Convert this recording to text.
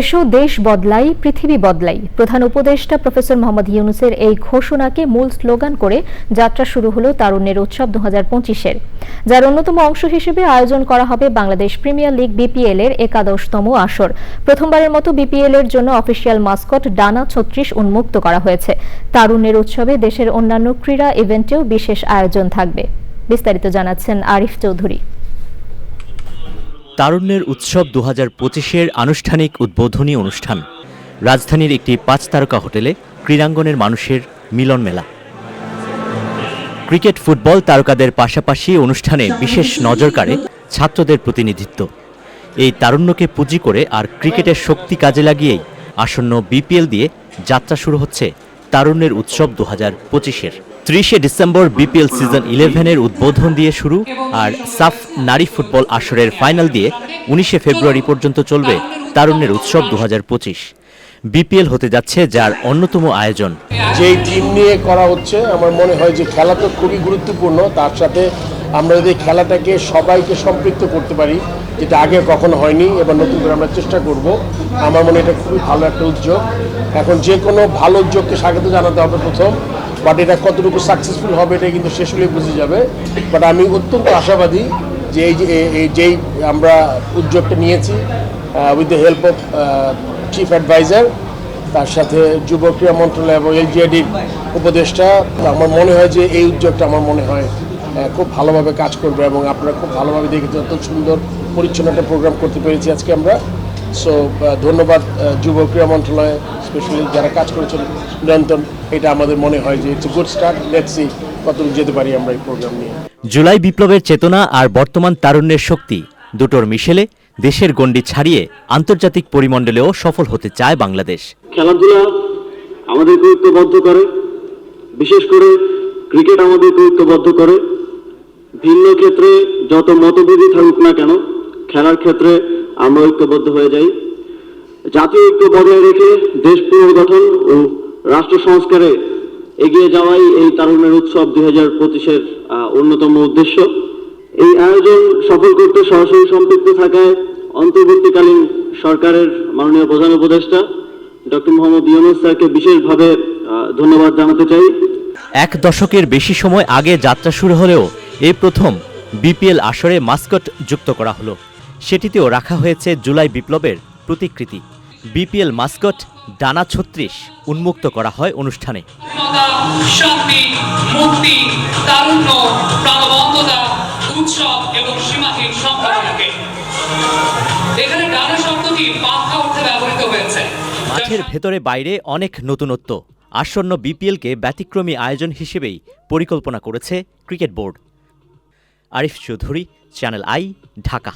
এসো, দেশ বদলাই, পৃথিবী বদলাই। প্রধান উপদেষ্টা প্রফেসর মোহাম্মদ ইউনুসের এই ঘোষণাকে মূল স্লোগান করে যাত্রা শুরু হলো তারুণ্যের উৎসব দু হাজার পঁচিশের। যার অন্যতম অংশ হিসেবে আয়োজন করা হবে বাংলাদেশ প্রিমিয়ার লিগ বিপিএল এর একাদশতম আসর। প্রথমবারের মতো বিপিএল এর জন্য অফিসিয়াল মাস্কট ডানা ছত্রিশ উন্মুক্ত করা হয়েছে। তারুণ্যের উৎসবে দেশের অন্যান্য ক্রীড়া ইভেন্টেও বিশেষ আয়োজন থাকবে। বিস্তারিত জানাচ্ছেন আরিফ চৌধুরী। তারুণ্যের উৎসব দু হাজার পঁচিশের আনুষ্ঠানিক উদ্বোধনী অনুষ্ঠান। রাজধানীর একটি পাঁচ তারকা হোটেলে ক্রীড়াঙ্গনের মানুষের মিলন মেলা। ক্রিকেট, ফুটবল তারকাদের পাশাপাশি অনুষ্ঠানে বিশেষ নজর কাড়ে ছাত্রদের প্রতিনিধিত্ব। এই তারুণ্যকে পুঁজি করে আর ক্রিকেটের শক্তি কাজে লাগিয়েই আসন্ন বিপিএল দিয়ে যাত্রা শুরু হচ্ছে তারুণ্যের উৎসব দু হাজার পঁচিশের। ত্রিশে ডিসেম্বর বিপিএল সিজন ইলেভেনের উদ্বোধন দিয়ে শুরু আর সাফ নারী ফুটবল আসরের ফাইনাল দিয়ে উনিশে ফেব্রুয়ারি পর্যন্ত চলবে তারুণ্যের উৎসব দু হাজার পঁচিশ। বিপিএল হতে যাচ্ছে যার অন্যতম আয়োজন। যেই টিম নিয়ে করা হচ্ছে, আমার মনে হয় যে খেলা তো খুবই গুরুত্বপূর্ণ। তার সাথে আমরা যদি খেলাটাকে সবাইকে সম্পৃক্ত করতে পারি, যেটা আগে কখনো হয়নি, এবার নতুন করে আমরা চেষ্টা করব। আমার মনে এটা খুবই ভালো একটা উদ্যোগ। এখন যে কোনো ভালো উদ্যোগকে স্বাগত জানাতে হবে প্রথম। বাট এটা কতটুকু সাকসেসফুল হবে এটা কিন্তু শেষ হলে বুঝে যাবে। বাট আমি অত্যন্ত আশাবাদী যে এই যে যেই আমরা উদ্যোগটা নিয়েছি with the help of chief adviser তার সাথে যুব ক্রীড়া মন্ত্রণালয় এবং এলজিআইডির উপদেষ্টা, আমার মনে হয় যে এই উদ্যোগটা আমার মনে হয় খুব ভালোভাবে কাজ করবে এবং আপনারা খুব ভালোভাবে দেখেছেন অত সুন্দর পরিচ্ছন্ন একটা প্রোগ্রাম করতে পেরেছি আজকে আমরা। সো ধন্যবাদ যুব ক্রীড়া মন্ত্রণালয় স্পেশালি যারা কাজ করেছেন নিরন্তর এটা আমাদের মনে হয় যে it's good start let's see কতটুকু যেতে পারি আমরা এই প্রোগ্রাম নিয়ে। জুলাই বিপ্লবের চেতনা আর বর্তমান তারুণ্যের শক্তি দুটোর মিশেলে দেশের গণ্ডি ছাড়িয়ে আন্তর্জাতিক পরিমণ্ডলেও সফল হতে চায় বাংলাদেশ। খেলাধুলা আমাদের ঐক্যবদ্ধ করে বিশেষ করে ক্রিকেট আমাদের ঐক্যবদ্ধ করে। ভিন্ন ক্ষেত্রে যত মতভেদই থাকুক না কেন খেলার ক্ষেত্রে আমরা ঐক্যবদ্ধ হয়ে যাই। জাতীয় ঐক্য বজায় রেখে দেশ পুনর্গঠন ও রাষ্ট্র সংস্কারে এগিয়ে যাওয়াই এই তারুণের উৎসব দুই হাজার পঁচিশের অন্যতম উদ্দেশ্য। এই আয়োজন সফল করতে সরাসরি সম্পৃক্ত থাকায় অন্তর্বর্তীকালীন সরকারের মাননীয় প্রধান উপদেষ্টা ডক্টর মোহাম্মদ ইউনুস স্যারকে বিশেষভাবে ধন্যবাদ জানাতে চাই। এক দশকের বেশি সময় আগে যাত্রা শুরু হলেও এই প্রথম বিপিএল আসরে মাস্কট যুক্ত করা হলো। সেটিতেও রাখা হয়েছে জুলাই বিপ্লবের প্রতিকৃতি। বিপিএল মাস্কট ডানা ছত্রিশ উন্মুক্ত করা হয় অনুষ্ঠানে। মাঠের ভেতরে বাইরে অনেক নতুনত্ব। আসন্ন বিপিএলকে ব্যতিক্রমী আয়োজন হিসেবেই পরিকল্পনা করেছে cricket board. Arif Chowdhury channel I Dhaka.